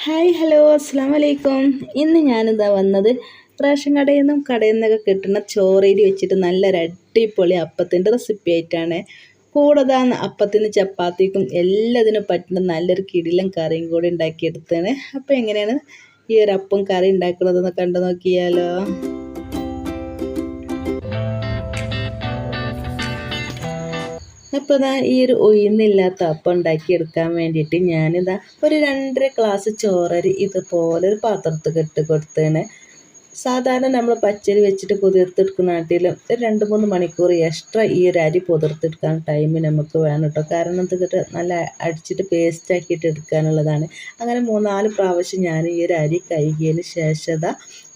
Hi hello അസ്സാം വലൈക്കും ഇന്ന് ഞാനിതാ വന്നത് റേഷൻ കടയിൽ നിന്നും കടയിൽ നിന്നൊക്കെ കിട്ടുന്ന ചോറേരി വെച്ചിട്ട് നല്ലൊരു അടിപൊളി അപ്പത്തിന്റെ റെസിപ്പി ആയിട്ടാണ്. കൂടാതെ അപ്പത്തിന് ചപ്പാത്തിക്കും എല്ലാത്തിനും പറ്റുന്ന നല്ലൊരു കിടിലം കറിയും കൂടി ഉണ്ടാക്കിയെടുത്താണ് അപ്പോൾ എങ്ങനെയാണ് ഈ ഒരു അപ്പം കറി ഉണ്ടാക്കുന്നതെന്ന് കണ്ടു നോക്കിയാലോ. അപ്പോൾ ഇതാ ഈ ഒരു ഉയർന്നില്ലാത്ത അപ്പം ഉണ്ടാക്കിയെടുക്കാൻ വേണ്ടിയിട്ട് ഞാനിതാ ഒരു രണ്ടര ഗ്ലാസ് ചോറരി ഇതുപോലെ ഒരു പാത്രത്തിൽ ഇട്ട് കൊടുത്തേണ് സാധാരണ നമ്മൾ പച്ചരി വെച്ചിട്ട് കുതിർത്തെടുക്കുന്ന നാട്ടിലും ഒരു രണ്ട് മൂന്ന് മണിക്കൂർ എക്സ്ട്രാ ഈ ഒരു അരി പുതിർത്തെടുക്കാൻ ടൈം നമുക്ക് വേണം കേട്ടോ കാരണം എന്തൊക്കെ നല്ല അടിച്ചിട്ട് പേസ്റ്റ് ആക്കിയിട്ട് എടുക്കാനുള്ളതാണ്. അങ്ങനെ മൂന്നാൽ പ്രാവശ്യം ഞാൻ ഈ ഒരു അരി കഴുകിയതിന് ശേഷം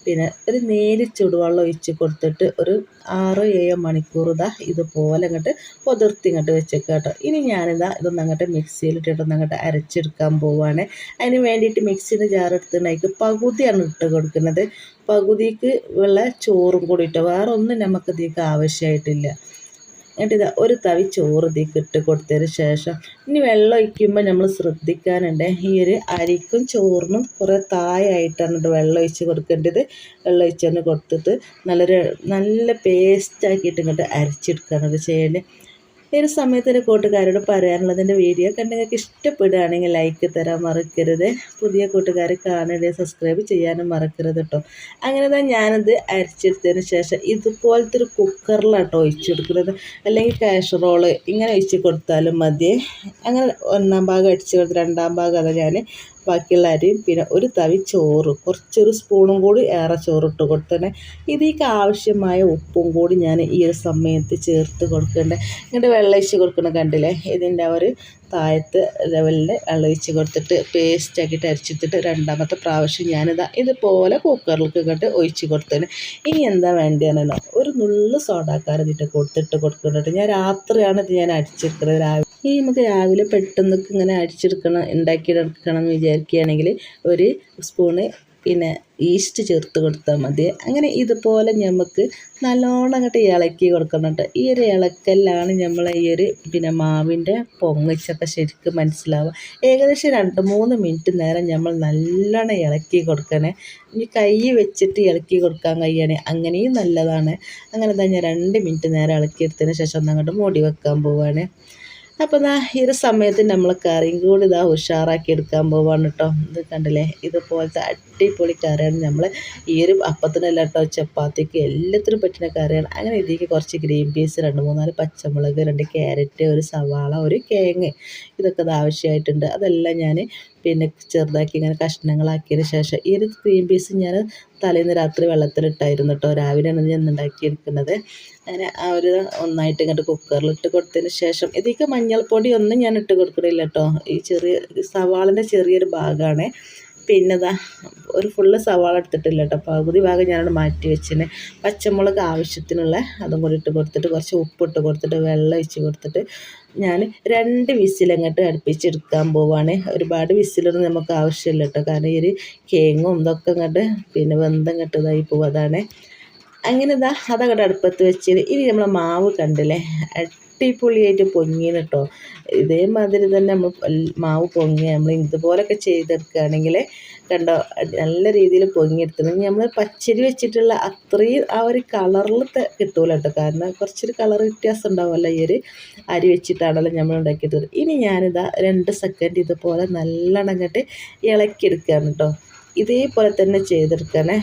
പിന്നെ ഒരു നേര് ചൂടുവെള്ളം ഒഴിച്ച് കൊടുത്തിട്ട് ഒരു ആറ് ഏഴ് മണിക്കൂർ ഇതാ ഇതുപോലെ അങ്ങോട്ട് പൊതിർത്തി ഇങ്ങോട്ട് വെച്ചേക്കുക കേട്ടോ. ഇനി ഞാനിതാ ഇതൊന്നും അങ്ങോട്ട് മിക്സിയിലിട്ടിട്ടൊന്ന് അങ്ങോട്ട് അരച്ചെടുക്കാൻ പോവുകയാണ് അതിന് വേണ്ടിയിട്ട് മിക്സിന്റെ ജാർ എടുത്തിട്ടുണ്ടെങ്കിൽ പകുതിയാണ് ഇട്ട് കൊടുക്കുന്നത്. പകുതിക്ക് ഉള്ള ചോറും കൂടി ഇട്ടോ വേറെ ഒന്നും ആവശ്യമായിട്ടില്ല. എന്നിട്ട് ഇതാ ഒരു തവി ചോറ് ഇതിലേക്ക് ഇട്ട് കൊടുത്തതിന് ശേഷം ഇനി വെള്ളം ഒഴിക്കുമ്പോൾ നമ്മൾ ശ്രദ്ധിക്കാനുണ്ട് ഈ ഒരു അരിക്കും ചോറിനും കുറേ തായായിട്ടാണ് വെള്ളം ഒഴിച്ച് കൊടുക്കേണ്ടത്. വെള്ളം ഒഴിച്ച് തന്നെ കൊടുത്തിട്ട് നല്ലൊരു നല്ല പേസ്റ്റാക്കിയിട്ട് ഇങ്ങോട്ട് അരച്ചെടുക്കുകയാണ് ചെയ്യേണ്ടത് ഒരു സമയത്ത് എന്റെ കൂട്ടുകാരോട് പറയാനുള്ളതിന്റെ വീഡിയോ കണ്ട് നിങ്ങൾക്ക് ഇഷ്ടപ്പെടുകയാണെങ്കിൽ ലൈക്ക് തരാൻ മറക്കരുത്. പുതിയ കൂട്ടുകാർ കാണുകയും സബ്സ്ക്രൈബ് ചെയ്യാനും മറക്കരുത് കേട്ടോ അങ്ങനെ തന്നെ ഞാനത് അരച്ചെടുത്തതിന് ശേഷം ഇതുപോലത്തെ ഒരു കുക്കറിലാട്ടോ ഒഴിച്ചെടുക്കുന്നത്. അല്ലെങ്കിൽ കാഷറോൾ ഇങ്ങനെ ഒഴിച്ച് കൊടുത്താലും മതി. അങ്ങനെ ഒന്നാം ഭാഗം അടിച്ച് കൊടുത്ത് രണ്ടാം ഭാഗം അത് ഞാൻ ബാക്കിയുള്ള അരിയും പിന്നെ ഒരു തവി ചോറ് കുറച്ചൊരു സ്പൂണും കൂടി ഏറെ ചോറിട്ട് കൊടുത്തണേ ഇതിലേക്ക് ആവശ്യമായ ഉപ്പും കൂടി ഞാൻ ഈ ഒരു സമയത്ത് ചേർത്ത് കൊടുക്കേണ്ടത് ഇങ്ങോട്ട് വെള്ളയിച്ച് കൊടുക്കണം കണ്ടില്ലേ? ഇതിന്റെ ഒരു താഴത്ത് ലെവലിൽ വെള്ളയിച്ച് കൊടുത്തിട്ട് പേസ്റ്റ് ആക്കിയിട്ട് അരച്ചിട്ടിട്ട് രണ്ടാമത്തെ പ്രാവശ്യം ഞാനിതാ ഇതുപോലെ കുക്കറിലേക്ക് ഇങ്ങോട്ട് ഒഴിച്ച് കൊടുത്തതിന് ഇനി എന്താ വേണ്ടതെന്നോ ഒരു നുള്ളു സോഡാക്കാരതിട്ട് കൊടുത്തിട്ട് കൊടുക്കുന്നുണ്ട് ഞാൻ രാത്രിയാണ് ഇത് ഞാൻ അടിച്ചെടുക്കുന്നത് രാവിലെ ഇനി നമുക്ക് രാവിലെ പെട്ടെന്ന് ഇങ്ങനെ അടിച്ചെടുക്കണം ഉണ്ടാക്കിയെടുക്കണം എന്ന് വിചാരിക്കുകയാണെങ്കിൽ ഒരു സ്പൂണ് പിന്നെ ഈസ്റ്റ് ചേർത്ത് കൊടുത്താൽ മതി. അങ്ങനെ ഇതുപോലെ നമുക്ക് നല്ലോണം അങ്ങോട്ട് ഇളക്കി കൊടുക്കുന്നുണ്ട് ഈ ഒരു ഇളക്കലാണ് നമ്മൾ ഈ ഒരു പിന്നെ മാവിന്റെ പൊങ്ങിച്ചൊക്കെ ശരിക്കും മനസ്സിലാവുക. ഏകദേശം രണ്ട് മൂന്ന് മിനിറ്റ് നേരം നമ്മൾ നല്ലോണം ഇളക്കി കൊടുക്കണേ. ഇനി കൈ വെച്ചിട്ട് ഇളക്കി കൊടുക്കാൻ കഴിയണേ. അങ്ങനെയും നല്ലതാണ്. അങ്ങനെ തന്നെ രണ്ട് മിനിറ്റ് നേരം ഇളക്കിയെടുത്തതിന് ശേഷം ഒന്ന് അങ്ങോട്ട് മൂടി വെക്കാൻ പോവുകയാണ് അപ്പോൾ ഇതാ ഈ ഒരു സമയത്ത് നമ്മൾ കറിയും കൂടി ഇതാ ഉഷാറാക്കി എടുക്കാൻ പോവാണ് കേട്ടോ ഇത് കണ്ടില്ലേ? ഇതുപോലത്തെ അടിപൊളി കറിയാണ് നമ്മൾ ഈ ഒരു അപ്പത്തിനല്ല കേട്ടോ ചപ്പാത്തിക്ക് എല്ലാത്തിനും പറ്റുന്ന കറിയാണ്. അങ്ങനെ ഇതിലേക്ക് കുറച്ച് ഗ്രീൻ പീസ് രണ്ട് മൂന്നാൽ പച്ചമുളക് രണ്ട് ക്യാരറ്റ് ഒരു സവാള ഒരു കേങ്ങ് ഇതൊക്കെ ആവശ്യമായിട്ടുണ്ട്. അതെല്ലാം ഞാൻ പിന്നെ ചെറുതാക്കി ഇങ്ങനെ കഷ്ണങ്ങളാക്കിയതിന് ശേഷം ഈ ഒരു ഗ്രീൻ പീസ് ഞാൻ തലേന്ന് രാത്രി വെള്ളത്തിലിട്ടായിരുന്നു കേട്ടോ രാവിലെയാണ് ഞാൻ ഉണ്ടാക്കിയെടുക്കുന്നത്. അങ്ങനെ ആ ഒരു ഒന്നായിട്ട് ഇങ്ങോട്ട് കുക്കറിലിട്ട് കൊടുത്തതിന് ശേഷം ഇതിലേക്ക് മഞ്ഞൾപ്പൊടി ഒന്നും ഞാൻ ഇട്ട് കൊടുക്കണില്ല കേട്ടോ ഈ ചെറിയ സവാളിന്റെ ചെറിയൊരു ഭാഗമാണ് പിന്നെ ഇതാ ഒരു ഫുള്ള് സവാള എടുത്തിട്ടില്ല കേട്ടോ പകുതി ഭാഗം ഞാനവിടെ മാറ്റി വെച്ചിന്. പച്ചമുളക് ആവശ്യത്തിനുള്ള അതും കൂടി ഇട്ട് കൊടുത്തിട്ട് കുറച്ച് ഉപ്പിട്ട് കൊടുത്തിട്ട് വെള്ളം ഒഴിച്ച് കൊടുത്തിട്ട് ഞാൻ രണ്ട് വിസിലങ്ങോട്ട് അടുപ്പിച്ചെടുക്കാൻ പോവാണ്. ഒരുപാട് വിസിലൊന്നും നമുക്ക് ആവശ്യമില്ല കേട്ടോ. കാരണം ഈ ഒരു കേങ്ങും ഇതൊക്കെ ഇങ്ങോട്ട് പിന്നെ വെന്തങ്ങോട്ട് ഇതായി പോവും അതാണ് അങ്ങനെ ഇതാ അതങ്ങോട്ട് അടുപ്പത്ത് വെച്ചത് ഇനി നമ്മൾ മാവ് കണ്ടില്ലേ? അടിപൊളിയായിട്ട് പൊങ്ങിന് കേട്ടോ ഇതേമാതിരി തന്നെ നമ്മൾ മാവ് പൊങ്ങി നമ്മൾ ഇതുപോലൊക്കെ ചെയ്തെടുക്കുകയാണെങ്കിൽ കണ്ടോ നല്ല രീതിയിൽ പൊങ്ങിയെടുത്തത് നമ്മൾ പച്ചരി വെച്ചിട്ടുള്ള അത്രയും ആ ഒരു കളറിൽ കിട്ടൂല കേട്ടോ കാരണം കുറച്ചൊരു കളർ വ്യത്യാസം ഉണ്ടാവുമല്ലോ ഈ ഒരു അരി വെച്ചിട്ടാണല്ലോ നമ്മൾ ഉണ്ടാക്കിയത് ഇനി ഞാനിതാ രണ്ട് സെക്കൻഡ് ഇതുപോലെ നല്ലോണം കണ്ടിട്ട് ഇളക്കിയെടുക്കുകയാണ് കേട്ടോ ഇതേപോലെ തന്നെ ചെയ്തെടുക്കണേ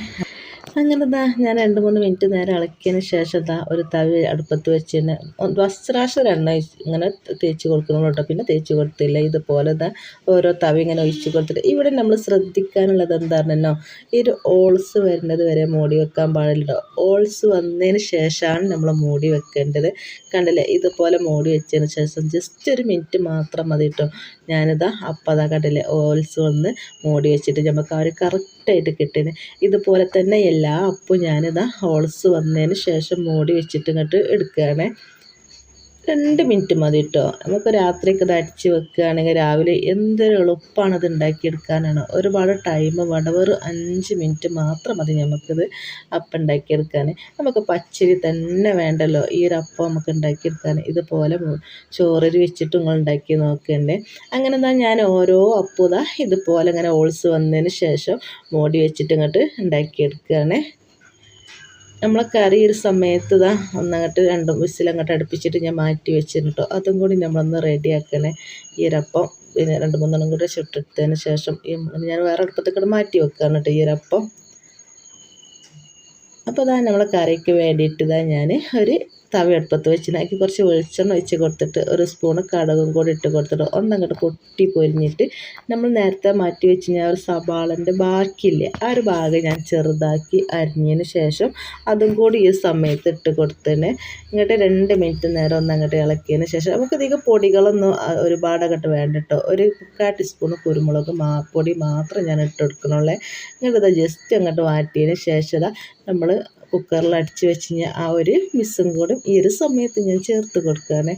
അങ്ങനെ ദാ ഞാൻ രണ്ട് മൂന്ന് മിനിറ്റ് നേരം ഇളക്കിയതിന് ശേഷം ദാ ഒരു തവി അടുപ്പത്ത് വെച്ചിന് വസ്ത്രാശം എണ്ണ ഇങ്ങനെ തേച്ച് കൊടുക്കണം പിന്നെ തേച്ച് കൊടുത്തില്ല. ഇതുപോലെ ദാ ഓരോ തവി ഇങ്ങനെ ഒഴിച്ച് കൊടുത്തിട്ട് ഇവിടെ നമ്മൾ ശ്രദ്ധിക്കാനുള്ളത് എന്താണെന്നോ ഈ ഒരു ഓൾസ് വരുന്നത് വരെ മൂടി വെക്കാൻ പാടില്ല. ഓൾസ് വന്നതിന് ശേഷമാണ് നമ്മൾ മൂടി വെക്കേണ്ടത്. കണ്ടില്ലേ? ഇതുപോലെ മൂടി വെച്ചതിന് ശേഷം ജസ്റ്റ് ഒരു മിനിറ്റ് മാത്രം മതി കേട്ടോ. ഞാനിതാ അപ്പം അതാ കണ്ടില്ലേ? ഓൾസ് വന്ന് മൂടി വെച്ചിട്ട് നമുക്ക് ആ ഒരു കറക്റ്റായിട്ട് കിട്ടിയത്. ഇതുപോലെ തന്നെ എല്ലാ അപ്പും ഞാനിതാ ഹോൾസ് വന്നതിന് ശേഷം മൂടി വെച്ചിട്ട് ഇങ്ങോട്ട് എടുക്കുകയാണ്. രണ്ട് മിനിറ്റ് മതി കേട്ടോ നമുക്ക് രാത്രിയൊക്കെ ഇത് അടിച്ച് വെക്കുകയാണെങ്കിൽ രാവിലെ എന്തൊരു എളുപ്പമാണ് ഇത് ഉണ്ടാക്കിയെടുക്കാനാണ്. ഒരുപാട് ടൈം വേണ്ട. വെറും അഞ്ച് മിനിറ്റ് മാത്രം മതി നമുക്കിത് അപ്പം ഉണ്ടാക്കിയെടുക്കാൻ. നമുക്ക് പച്ചരി തന്നെ വേണ്ടല്ലോ. ഈ ഒരു അപ്പം നമുക്ക് ഉണ്ടാക്കിയെടുക്കാൻ. ഇതുപോലെ ചോറിൽ വെച്ചിട്ട് നിങ്ങൾ ഉണ്ടാക്കി നോക്കണ്ടേ. അങ്ങനെ എന്താ ഞാൻ ഓരോ അപ്പം ഇതാ ഇതുപോലെ ഇങ്ങനെ ഓൾസ് വന്നതിന് ശേഷം മോടി വെച്ചിട്ട് ഇങ്ങോട്ട് ഉണ്ടാക്കിയെടുക്കുകയാണ്. നമ്മളെ കറി ഒരു സമയത്ത് ഇതാ ഒന്നങ്ങോട്ട് രണ്ടും വിസിലങ്ങോട്ട് അടുപ്പിച്ചിട്ട് ഞാൻ മാറ്റി വെച്ചിരുന്നു കേട്ടോ അതും കൂടി നമ്മളൊന്ന് റെഡിയാക്കണേ ഈ ഒരപ്പം പിന്നെ രണ്ട് മൂന്നെണ്ണം കൂടി ചുട്ടെടുത്തതിന് ശേഷം ഈ ഞാൻ വേറെ അടുപ്പത്തേക്കൂടെ മാറ്റി വെക്കുകയാണ് കേട്ടോ ഈ ഒരപ്പം അപ്പോൾ ഇതാ നമ്മളെ കറിക്ക് വേണ്ടിയിട്ട് ഇതാ ഞാൻ ഒരു തവ അടുപ്പത്ത് വെച്ചിനാക്കി കുറച്ച് വെളിച്ചെണ്ണ ഒഴിച്ച് കൊടുത്തിട്ട് ഒരു സ്പൂണ് കടകും കൂടി ഇട്ട് കൊടുത്തിട്ട് ഒന്നങ്ങോട്ട് കൊട്ടി പൊരിഞ്ഞിട്ട് നമ്മൾ നേരത്തെ മാറ്റി വെച്ച് കഴിഞ്ഞാൽ ഒരു സവാളന്റെ ബാക്കിയില്ലേ ആ ഒരു ഭാഗം ഞാൻ ചെറുതാക്കി അരിഞ്ഞതിന് ശേഷം അതും കൂടി ഈ സമയത്ത് ഇട്ട് കൊടുത്തതിന് ഇങ്ങോട്ട് രണ്ട് മിനിറ്റ് നേരം ഒന്നങ്ങോട്ട് ഇളക്കിയതിന് ശേഷം നമുക്ക് അധികം പൊടികളൊന്നും ഒരുപാട് അങ്ങോട്ട് വേണ്ട ഒരു മുക്കാൽ ടീസ്പൂൺ കുരുമുളക് മാ പൊടി മാത്രം ഞാൻ ഇട്ട് കൊടുക്കണുള്ളേ. ഇങ്ങോട്ട് ജസ്റ്റ് അങ്ങോട്ട് മാറ്റിയതിന് ശേഷം നമ്മൾ കുക്കറിൽ അടിച്ച് വെച്ച് ആ ഒരു മിസ്സും കൂടി ഈ ഒരു സമയത്ത് ഞാൻ ചേർത്ത് കൊടുക്കുകയാണ്.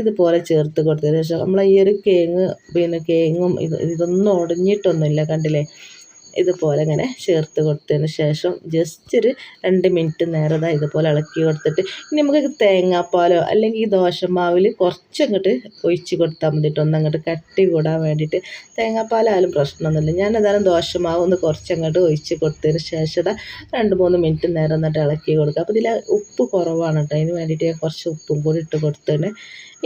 ഇതുപോലെ ചേർത്ത് കൊടുത്തതിന് ശേഷം നമ്മൾ ഈ ഒരു കേങ്ങ് പിന്നെ കേങ്ങും ഇത് ഇതൊന്നും ഉടഞ്ഞിട്ടൊന്നുമില്ല കണ്ടില്ലേ? ഇതുപോലെ ഇങ്ങനെ ചേർത്ത് കൊടുത്തതിന് ശേഷം ജസ്റ്റ് ഒരു രണ്ട് മിനിറ്റ് നേരം ഇതാ ഇതുപോലെ ഇളക്കി കൊടുത്തിട്ട് ഇനി നമുക്ക് തേങ്ങാപ്പാലോ അല്ലെങ്കിൽ ഈ ദോശമാവിൽ കുറച്ചങ്ങോട്ട് ഒഴിച്ച് കൊടുത്താൽ മതി കേട്ടോ ഒന്നങ്ങോട്ട് കട്ടി കൂടാൻ വേണ്ടിയിട്ട് തേങ്ങാപ്പാലായാലും പ്രശ്നമൊന്നുമില്ല. ഞാൻ ഏതായാലും ദോശമാവ് ഒന്ന് കുറച്ചങ്ങോട്ട് ഒഴിച്ച് കൊടുത്തതിന് ശേഷം രണ്ട് മൂന്ന് മിനിറ്റ് നേരം എന്നിട്ട് ഇളക്കി കൊടുക്കുക. അപ്പോൾ ഇതിൽ ഉപ്പ് കുറവാണ് കേട്ടോ അതിന് വേണ്ടിയിട്ട് ഞാൻ കുറച്ച് ഉപ്പും കൂടി ഇട്ട് കൊടുത്തതിന്.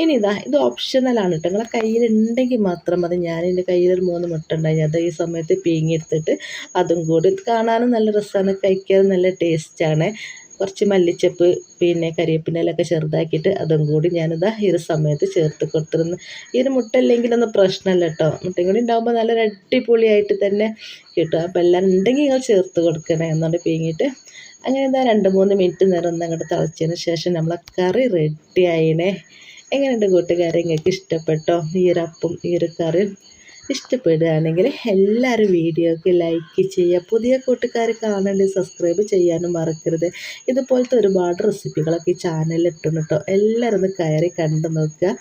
ഇനി ഇതാ ഇത് ഓപ്ഷണലാണ് കേട്ടോ നിങ്ങളെ കയ്യിലുണ്ടെങ്കിൽ മാത്രം മതി. ഞാൻ എന്റെ കയ്യിൽ ഒരു മൂന്ന് മുട്ട ഉണ്ടായി. അത് ഈ സമയത്ത് പീങ്ങിയെടുത്തിട്ട് അതും കൂടി കാണാനും നല്ല രസമാണ്. കഴിക്കാനും നല്ല ടേസ്റ്റാണ് കുറച്ച് മല്ലിച്ചപ്പ് പിന്നെ കരിവേപ്പിനലൊക്കെ ചെറുതാക്കിയിട്ട് അതും കൂടി ഞാനിതാ ഈ ഒരു സമയത്ത് ചേർത്ത് കൊടുത്തിരുന്നു. ഈ ഒരു മുട്ട ഇല്ലെങ്കിലൊന്നും പ്രശ്നമല്ല കേട്ടോ. മുട്ടയും കൂടി ഉണ്ടാകുമ്പോൾ നല്ല അടിപൊളിയായിട്ട് തന്നെ കിട്ടും. അപ്പോൾ എല്ലാം ഉണ്ടെങ്കിൽ നിങ്ങൾ ചേർത്ത് കൊടുക്കണേ എന്നുകൊണ്ട് പീങ്ങിയിട്ട് അങ്ങനെ എന്താ രണ്ട് മൂന്ന് മിനിറ്റ് നേരം ഒന്ന് അങ്ങോട്ട് തിളച്ചതിന് ശേഷം നമ്മളെ കറി റെഡി എങ്ങനെയുണ്ട് കൂട്ടുകാരെ? നിങ്ങൾക്ക് ഇഷ്ടപ്പെട്ടോ? ഈ ഒരു അപ്പം ഈ ഒരു കറി ഇഷ്ടപ്പെടുകയാണെങ്കിൽ എല്ലാവരും വീഡിയോക്ക് ലൈക്ക് ചെയ്യുക. പുതിയ കൂട്ടുകാർ കാണേണ്ടി സബ്സ്ക്രൈബ് ചെയ്യാനും മറക്കരുത്. ഇതുപോലത്തെ ഒരുപാട് റെസിപ്പികളൊക്കെ ഈ ചാനലിൽ ഇട്ടുണ്ട് കേട്ടോ എല്ലാവരും ഒന്ന് കയറി കണ്ടു നോക്കുക.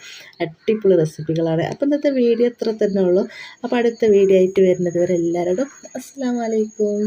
അടിപൊളി റെസിപ്പികളാണ് അപ്പം ഇന്നത്തെ വീഡിയോ ഇത്ര തന്നെ ഉള്ളൂ. അപ്പോൾ അടുത്ത വീഡിയോ ആയിട്ട് വരുന്നത് വരെ എല്ലാവരോടും അസ്സാം വലൈക്കും